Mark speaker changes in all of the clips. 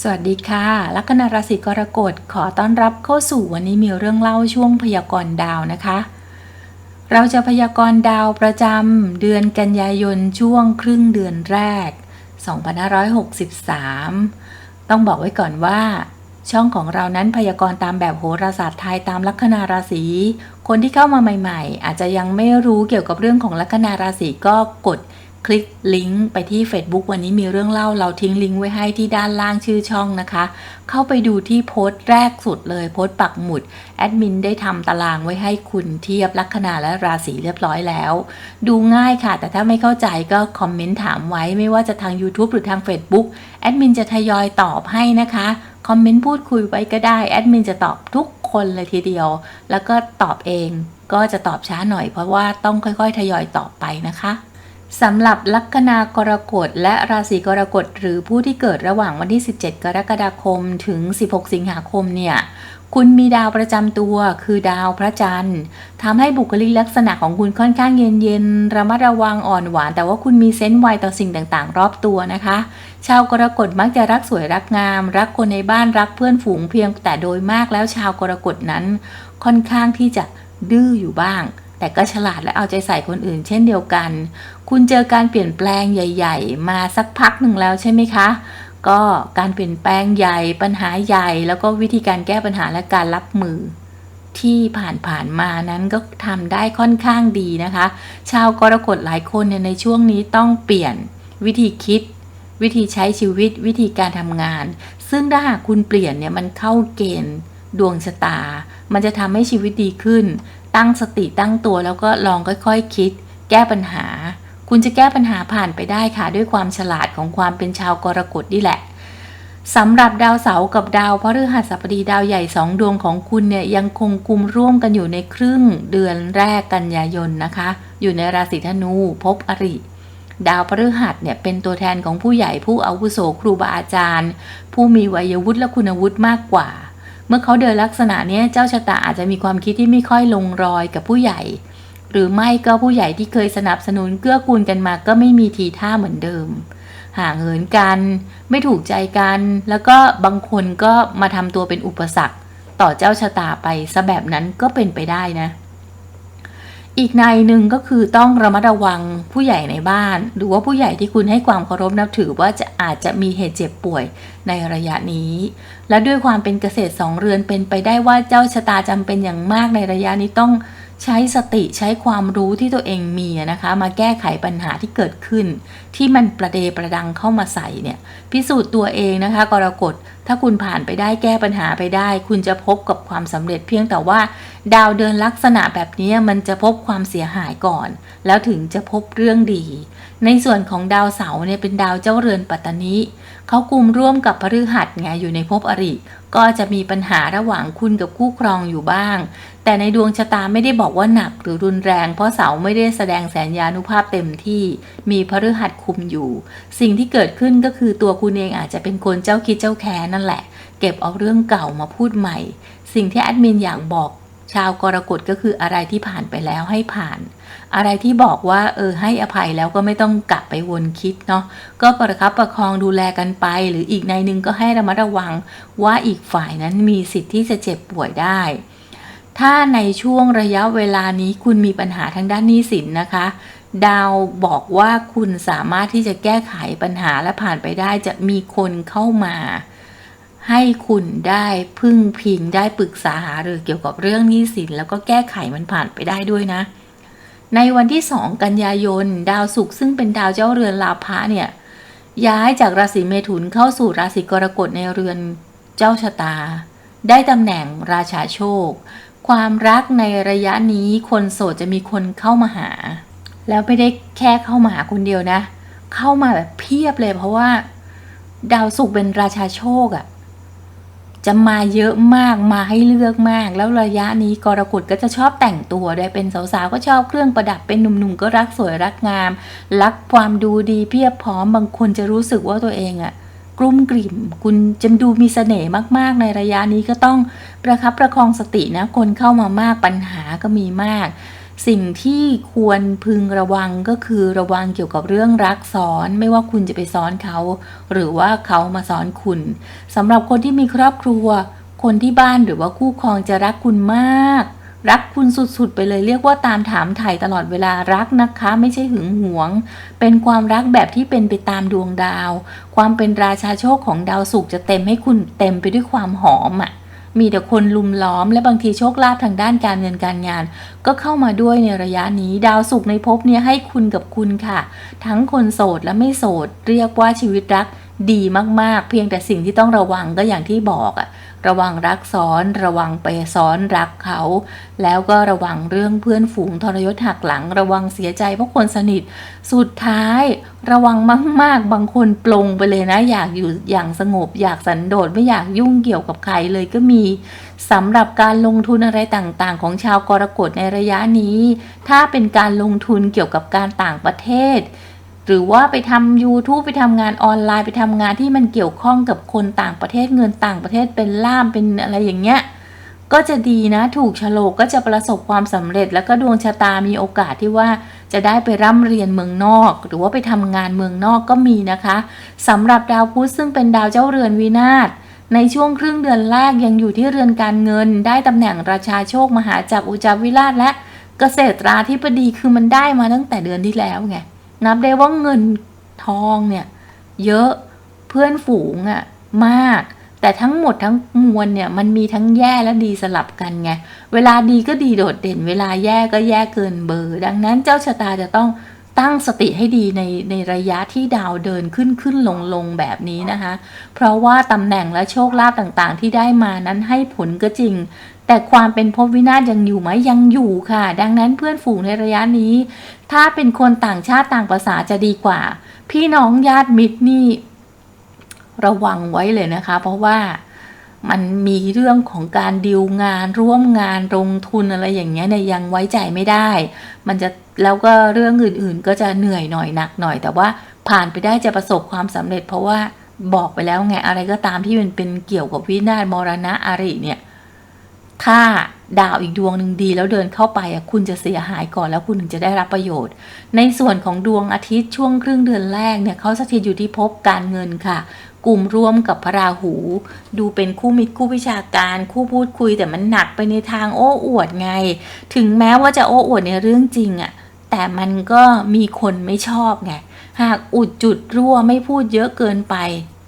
Speaker 1: สวัสดีค่ะ ลัคนาราศีกรกฎขอต้อนรับเข้าสู่วันนี้มีเรื่องเล่าช่วงพยากรณ์ดาวนะคะ เราจะพยากรณ์ดาวประจำเดือนกันยายนช่วงครึ่งเดือนแรก 2563 ต้องบอกไว้ก่อนว่า ช่องของเรานั้นพยากรณ์ตามแบบโหราศาสตร์ไทยตามลัคนาราศีคนที่เข้ามาใหม่ ๆ อาจจะยังไม่รู้เกี่ยวกับเรื่องของลัคนาราศีก็กด คลิกลิงก์ไปที่ Facebook วันนี้มีเรื่องเล่าเราทิ้งลิงก์ไว้ให้ที่ด้านล่างชื่อช่องนะคะ เข้าไปดูที่โพสต์แรกสุดเลยโพสต์ปักหมุด แอดมินได้ทำตารางไว้ให้คุณเทียบลัคนาและราศีเรียบร้อยแล้ว ดูง่ายค่ะ แต่ถ้าไม่เข้าใจก็คอมเมนต์ถามไว้ไม่ว่าจะทาง YouTube หรือทาง Facebook แอดมินจะทยอยตอบให้นะคะคอมเมนต์พูดคุยไว้ก็ได้แอดมินจะตอบทุกคนเลยทีเดียว แล้วก็ตอบเองก็จะตอบช้าหน่อยเพราะว่าต้องค่อยๆ ทยอยตอบไปนะคะ สำหรับลัคนากรกฎและราศีกรกฎหรือผู้ที่เกิดระหว่างวันที่ 17 กรกฎาคมถึง 16 สิงหาคมเนี่ยคุณมีดาวประจำตัวคือดาวพระจันทร์ทำให้บุคลิกลักษณะของคุณค่อนข้างเย็นๆระมัดระวังอ่อนหวาน แต่ว่าคุณมีเซนส์ไวต่อสิ่งต่างๆ รอบตัวนะคะ ชาวกรกฎมักจะรักสวยรักงาม รักคนในบ้านรักเพื่อนฝูงเพียงแต่โดยมากแล้วชาวกรกฎนั้น ค่อนข้างที่จะดื้ออยู่บ้าง แต่ก็ฉลาดและเอาใจใส่คนอื่น เช่นเดียวกัน คุณเจอการเปลี่ยนแปลงใหญ่ ๆ มาสักพักหนึ่งแล้วใช่ไหมคะ ก็การเปลี่ยนแปลงใหญ่ปัญหาใหญ่ แล้วก็วิธีการแก้ปัญหาและการรับมือ ที่ผ่านๆมานั้นก็ทำได้ค่อนข้างดีนะคะ ชาวกรกฎหลายคนในช่วงนี้ต้องเปลี่ยนวิธีคิด วิธีใช้ชีวิต วิธีการทำงาน ซึ่งถ้าหากคุณเปลี่ยนเนี่ยมันเข้าเกณฑ์ดวงชะตา มันจะทำให้ชีวิตดีขึ้น ตั้งสติตั้งตัวแล้วก็ลองค่อยๆคคิด แก้ปัญหา คุณจะแก้ปัญหาผ่านไปได้ค่ะ ด้วยความฉลาดของความเป็นชาวกรกฎนี่แหละสำหรับดาวเสาร์กับดาวพฤหัสบดีดาวใหญ่สองดวงของคุณเนี่ยยังคงกุมร่วมกันอยู่ในครึ่งเดือนแรกกันยายนนะคะ อยู่ในราศีธนูพบอริดาวพฤหัสเนี่ยเป็นตัวแทนของผู้ใหญ่ผู้อาวุโสครูบาอาจารย์ ผู้มีวัยวุฒิและคุณวุฒิมากกว่า มื่อเขาเดินลักษณะนี้เจ้าชะตาอาจจะมีความคิดที่ไม่ค่อยลงรอยกับผู้ใหญ่ หรือไม่ก็ผู้ใหญ่ที่เคยสนับสนุนเกื้อกูลกันมาก็ไม่มีทีท่าเหมือนเดิม ห่างเหินกัน ไม่ถูกใจกัน แล้วก็บางคนก็มาทำตัวเป็นอุปสรรค ต่อเจ้าชะตาไปซะแบบนั้นก็เป็นไปได้นะ อีกในหนึ่งก็คือต้องระมัดระวังผู้ใหญ่ในบ้าน หรือว่าผู้ใหญ่ที่คุณให้ความเคารพนับถือว่าจะอาจจะมีเหตุเจ็บป่วยในระยะนี้ และด้วยความเป็นเกษตรสองเรือนเป็นไปได้ว่าเจ้าชะตาจำเป็นอย่างมากในระยะนี้ต้อง ใช้สติใช้ความรู้ที่ตัวเองมีนะคะ มาแก้ไขปัญหาที่เกิดขึ้น ที่มันประเดประดังเข้ามาใส่เนี่ย พิสูจน์ตัวเองนะคะ กรกฎถ้าคุณผ่านไปได้แก้ปัญหาไปได้ คุณจะพบกับความสำเร็จเพียงแต่ว่า ดาวเดินลักษณะแบบนี้มันจะพบความเสียหายก่อน แล้วถึงจะพบเรื่องดี ในส่วนของดาวเสาเนี่ยเป็นดาวเจ้าเรือนปัตตานีเขากลุ่มร่วมกับพฤหัสไงอยู่ในภพอริก็จะมีปัญหาระหว่างคุณกับคู่ครองอยู่บ้าง แต่ในดวงชะตาไม่ได้บอกว่าหนักหรือรุนแรง เพราะเสาไม่ได้แสดงแสนยานุภาพเต็มที่ มีพฤหัสคุมอยู่ สิ่งที่เกิดขึ้นก็คือตัวคุณเองอาจจะเป็นคนเจ้าคิดเจ้าแค้นนั่นแหละ เก็บเอาเรื่องเก่ามาพูดใหม่ สิ่งที่แอดมินอยากบอก ชาวกรกฎก็คืออะไรที่ผ่านไปแล้วให้ผ่าน อะไรที่บอกว่าเออให้อภัยแล้วก็ไม่ต้องกลับไปวนคิดเนาะก็ประคับประคองดูแลกันไป หรืออีกในหนึ่งก็ให้ระมัดระวังว่าอีกฝ่ายนั้นมีสิทธิ์ที่จะเจ็บป่วยได้ ถ้าในช่วงระยะเวลานี้คุณมีปัญหาทางด้านหนี้สินนะคะ ดาวบอกว่าคุณสามารถที่จะแก้ไขปัญหาและผ่านไปได้จะมีคนเข้ามา ให้คุณได้พึ่งพิงได้ปรึกษาหารือเกี่ยวกับเรื่องหนี้สิน แล้วก็แก้ไขมันผ่านไปได้ด้วยนะ ในวันที่สองกันยายน ดาวศุกร์ซึ่งเป็นดาวเจ้าเรือนลาภะเนี่ยย้ายจากราศีเมถุนเข้าสู่ราศีกรกฎในเรือนเจ้าชะตา ได้ตำแหน่งราชาโชค ความรักในระยะนี้คนโสดจะมีคนเข้ามาหา แล้วไม่ได้แค่เข้ามาหาคนเดียวนะ เข้ามาแบบเพียบเลยเพราะว่า ดาวศุกร์เป็นราชาโชคอะ่ะจะมาเยอะมากมาให้เลือกมาก แล้วระยะนี้กรกฎก็จะชอบแต่งตัวได้เป็นสาวๆก็ชอบเครื่องประดับเป็นหนุ่มๆก็รักสวยรักงาม รักความดูดีเพียบพร้อมบางคนจะรู้สึกว่าตัวเองอะก ลุ้มกลิ่ม คุณจะดูมีเสน่ห์มาก ๆ ในระยะนี้ก็ต้องประคับประคองสตินะ คนเข้ามามากปัญหาก็มีมาก สิ่งที่ควรพึงระวังก็คือระวังเกี่ยวกับเรื่องรักซ้อนไม่ว่าคุณจะไปซ้อนเขา หรือว่าเขามาซ้อนคุณสำหรับคนที่มีครอบครัว คนที่บ้านหรือว่าคู่ครองจะรักคุณมาก รักคุณสุดๆ ไปเลยเรียกว่าตามถามถ่ายตลอดเวลารักนะคะ ไม่ใช่หึงหวง เป็นความรักแบบที่เป็นไปตามดวงดาว ความเป็นราชาโชคของดาวศุกร์จะเต็มให้คุณเต็มไปด้วยความหอมอะมีแต่คนลุมล้อมและบางทีโชคลาภทางด้านการเงินการงาน ก็เข้ามาด้วยในระยะนี้ ดาวศุกร์ในภพเนี้ให้คุณกับคุณค่ะ ทั้งคนโสดและไม่โสด เรียกว่าชีวิตรัก ดีมากๆ เพียงแต่สิ่งที่ต้องระวังก็อย่างที่บอกอะระวังรักซ้อน ระวังไปซ้อนรักเขา แล้วก็ระวังเรื่องเพื่อนฝูงทรยศหักหลัง ระวังเสียใจเพราะคนสนิท สุดท้ายระวังมากๆ บางคนปลงไปเลยนะ อยากอยู่อย่างสงบ อยากสันโดษไม่อยากยุ่งเกี่ยวกับใครเลยก็มีสำหรับการลงทุนอะไรต่างๆ ของชาวกรกฎในระยะนี้ ถ้าเป็นการลงทุนเกี่ยวกับการต่างประเทศ หรือว่าไปทำ YouTube ไปทำงานออนไลน์ไปทำงานที่มันเกี่ยวข้องกับคนต่างประเทศเงินต่างประเทศเป็นล่ามเป็นอะไรอย่างเงี้ยก็จะดีนะถูกฉลกก็จะประสบความสำเร็จ แล้วก็ดวงชะตามีโอกาสที่ว่าจะได้ไปร่ำเรียนเมืองนอก หรือว่าไปทำงานเมืองนอกก็มีนะคะสำหรับดาวพุธซึ่งเป็นดาวเจ้าเรือนวินาศในช่วงครึ่งเดือนแรกยังอยู่ที่เรือนการเงิน ได้ตำแหน่งราชาโชคมหาจักรอุจจาวิราชและเกษตราธิบดีคือมันได้มาตั้งแต่เดือนที่แล้วไง นับได้ว่าเงินทองเนี่ยเยอะเพื่อนฝูงอะ่ะมาก แต่ทั้งหมดทั้งมวลเนี่ยมันมีทั้งแย่และดีสลับกันไง เวลาดีก็ดีโดดเด่น เวลาแย่ก็แย่เกินเบอร์ ดังนั้นเจ้าชะตาจะต้อง ตั้งสติให้ดีในในระยะที่ดาวเดินขึ้นขึ้นลงลงแบบนี้นะคะ เพราะว่าตำแหน่งและโชคลาภต่างๆ ที่ได้มานั้นให้ผลก็จริง แต่ความเป็นภพวินาศยังอยู่ไหมยังอยู่ค่ะ ดังนั้นเพื่อนฝูงในระยะนี้ ถ้าเป็นคนต่างชาติต่างภาษาจะดีกว่า พี่น้องญาติมิตรนี่ ระวังไว้เลยนะคะ เพราะว่า มันมีเรื่องของการดิวงานร่วมงานลงทุนอะไรอย่างเงี้ยเนี่ยยังไว้ใจไม่ได้ มันจะแล้วก็เรื่องอื่นๆ ก็จะเหนื่อยหน่อยหนักหน่อย แต่ว่าผ่านไปได้จะประสบความสำเร็จ เพราะว่าบอกไปแล้วไงอะไรก็ตามที่มันเป็นเกี่ยวกับวินาศมรณะอาริเนี่ย ถ้าดาวอีกดวงหนึ่งดีแล้วเดินเข้าไปอะคุณจะเสียหายก่อนแล้วคุณถึงจะได้รับประโยชน์ ในส่วนของดวงอาทิตย์ช่วงครึ่งเดือนแรกเนี่ยเขาสถิตอยู่ที่ภพการเงินค่ะ กลุ่มร่วมกับพระราหู ดูเป็นคู่มิตรคู่วิชาการ คู่พูดคุยแต่มันหนักไปในทางโอ้อวดไง ถึงแม้ว่าจะโอ้อวดในเรื่องจริงอะแต่มันก็มีคนไม่ชอบไงหากอุดจุดรั่วไม่พูดเยอะเกินไป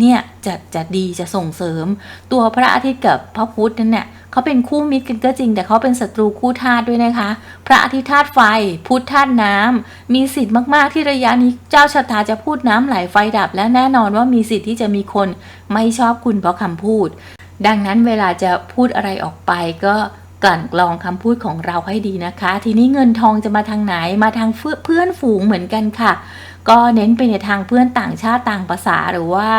Speaker 1: เนี่ยจะจะดีจะส่งเสริม ตัวพระอาทิตย์กับพระพุธนั่นเนี่ย เขาเป็นคู่มิตรกันก็จริง แต่เขาเป็นศัตรูคู่ธาตุด้วยนะคะ พระอาทิตย์ธาตุไฟ พุธธาตุน้ำมีสิทธิ์มากๆที่ระยะนี้เจ้าชะตาจะพูดน้ำไหลไฟดับ และแน่นอนว่ามีสิทธิ์ที่จะมีคนไม่ชอบคุณเพราะคำพูด ดังนั้นเวลาจะพูดอะไรออกไปก็กลั่นกรองคำพูดของเราให้ดีนะคะ ทีนี้เงินทองจะมาทางไหนมาทางเพื่อนฝูงเหมือนกันค่ะ ก็เน้นไปในทางเพื่อนต่างชาติต่างภาษาหรือว่า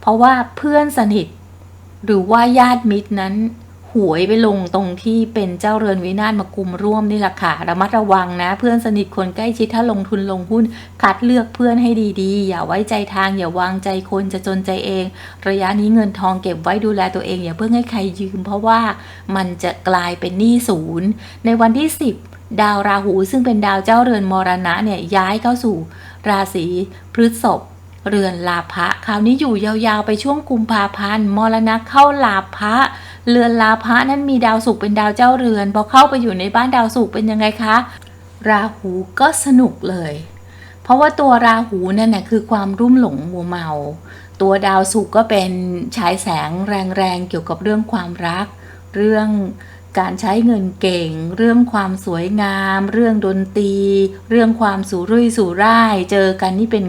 Speaker 1: เพราะว่าเพื่อนสนิท หรือว่าญาติมิตรนั้น หวยไปลงตรงที่เป็นเจ้าเรือนวินาศมากุมร่วมนี่แหละค่ะระมัดระวังนะ เพื่อนสนิทคนใกล้ชิดถ้าลงทุนลงหุ้น คัดเลือกเพื่อนให้ดีๆ อย่าไว้ใจทาง อย่าวางใจคนจะจนใจเอง ระยะนี้เงินทองเก็บไว้ดูแลตัวเอง อย่าเพิ่งให้ใครยืม เพราะว่ามันจะกลายเป็นหนี้ศูนย์ ในวันที่ 10 ดาวราหูซึ่งเป็นดาวเจ้าเรือนมรณะเนี่ยย้ายเข้าสู่ ราศีพฤษภเรือนลาภะคราวนี้อยู่ยาวๆไปช่วงกุมภาพันธ์มรณะเข้าลาภะ เรือนลาภะนั้นมีดาวศุกร์เป็นดาวเจ้าเรือนพอเข้าไปอยู่ในบ้านดาวศุกร์เป็นยังไงคะ ราหูก็สนุกเลย เพราะว่าตัวราหูนั่นน่ะคือความรุ่มหลงมัวเมา ตัวดาวศุกร์ก็เป็นฉายแสงแรงๆเกี่ยวกับเรื่องความรัก เรื่องการใช้เงินเก่ง เรื่องความสวยงาม เรื่องดนตรี เรื่องความสุรุ่ยสุร่าย เจอกันนี่เป็น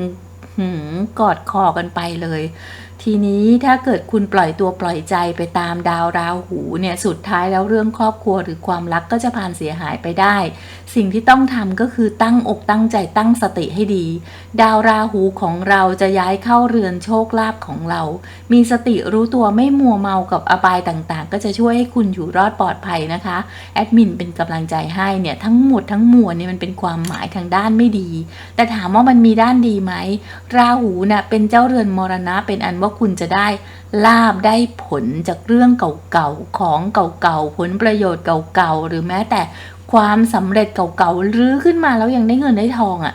Speaker 1: หืมกอดคอกันไปเลย ทีนี้ถ้าเกิดคุณปล่อยตัวปล่อยใจไปตามดาวราหูเนี่ยสุดท้ายแล้วเรื่องครอบครัวหรือความรักก็จะผ่านเสียหายไปได้ สิ่งที่ต้องทำก็คือตั้งอกตั้งใจตั้งสติให้ดี ดาวราหูของเราจะย้ายเข้าเรือนโชคลาภของเรา มีสติรู้ตัวไม่มัวเมากับอบายต่างๆ ก็จะช่วยให้คุณอยู่รอดปลอดภัยนะคะแอดมินเป็นกำลังใจให้เนี่ยทั้งหมดทั้งมวลเนี่ยมันเป็นความหมายทางด้านไม่ดี แต่ถามว่ามันมีด้านดีไหมราหูน่ะเป็นเจ้าเรือนมรณะเป็นอันว่าคุณจะได้ลาบได้ผลจากเรื่องเก่าๆ ของเก่าๆ ผลประโยชน์เก่าๆ หรือแม้แต่ความสำเร็จเก่าๆรื้อขึ้นมาแล้วยังได้เงินได้ทองอะ่ะ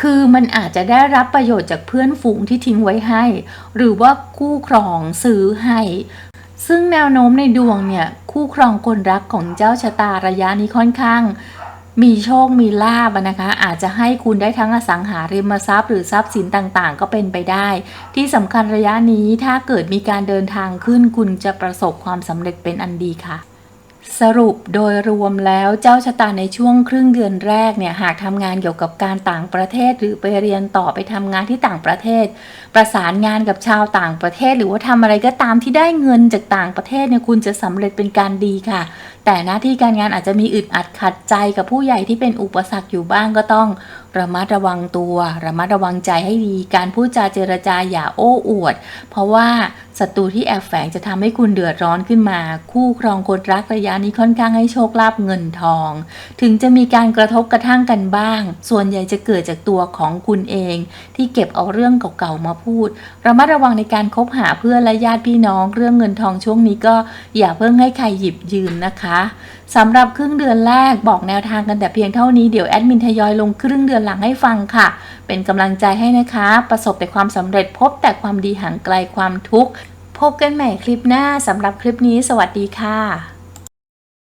Speaker 1: คือมันอาจจะได้รับประโยชน์จากเพื่อนฝูงที่ทิ้งไว้ให้ หรือว่าคู่ครองซื้อให้ ซึ่งแนวโน้มในดวงเนี่ย คู่ครองคนรักของเจ้าชะตาระยะนี้ค่อนข้าง มีโชคมีลาบนะคะ อาจจะให้คุณได้ทั้งอสังหาริมทรัพย์หรือทรัพย์สินต่างๆ ก็เป็นไปได้ ที่สำคัญระยะนี้ถ้าเกิดมีการเดินทางขึ้นคุณจะประสบความสำเร็จเป็นอันดีค่ะ สรุปโดยรวมแล้วเจ้าชะตาในช่วงครึ่งเดือนแรกเนี่ยหากทำงานเกี่ยวกับการต่างประเทศหรือไปเรียนต่อไปทำงานที่ต่างประเทศ ประสานงานกับชาวต่างประเทศ หรือว่าทำอะไรก็ตามที่ได้เงินจากต่างประเทศเนี่ยคุณจะสำเร็จเป็นการดีค่ะ แต่หน้าที่การงานอาจจะมีอึดอัดขัดใจกับผู้ใหญ่ที่เป็นอุปสรรคอยู่บ้างก็ต้อง ระมัดระวังตัว ระมัดระวังใจให้ดี การพูดจาเจรจาอย่าโอ้อวด เพราะว่า ศัตรูที่แอบแฝงจะทำให้คุณเดือดร้อนขึ้นมา คู่ครองคนรักระยะนี้ค่อนข้างให้โชคลาภเงินทอง ถึงจะมีการกระทบกระทั่งกันบ้าง ส่วนใหญ่จะเกิดจากตัวของคุณเอง ที่เก็บเอาเรื่องเก่าๆมาพูดระมัดระวังในการคบหาเพื่อนและญาติพี่น้อง เรื่องเงินทองช่วงนี้ก็อย่าเพิ่งให้ใครหยิบยืมนะคะ สำหรับครึ่งเดือนแรกบอกแนวทางกันแต่เพียงเท่านี้เดี๋ยวแอดมินทยอยลงครึ่งเดือนหลังให้ฟังค่ะ เป็นกำลังใจให้นะคะ ประสบแต่ความสำเร็จพบแต่ความดีห่างไกลความทุกข์พบกันใหม่คลิปหน้าสำหรับคลิปนี้สวัสดีค่ะ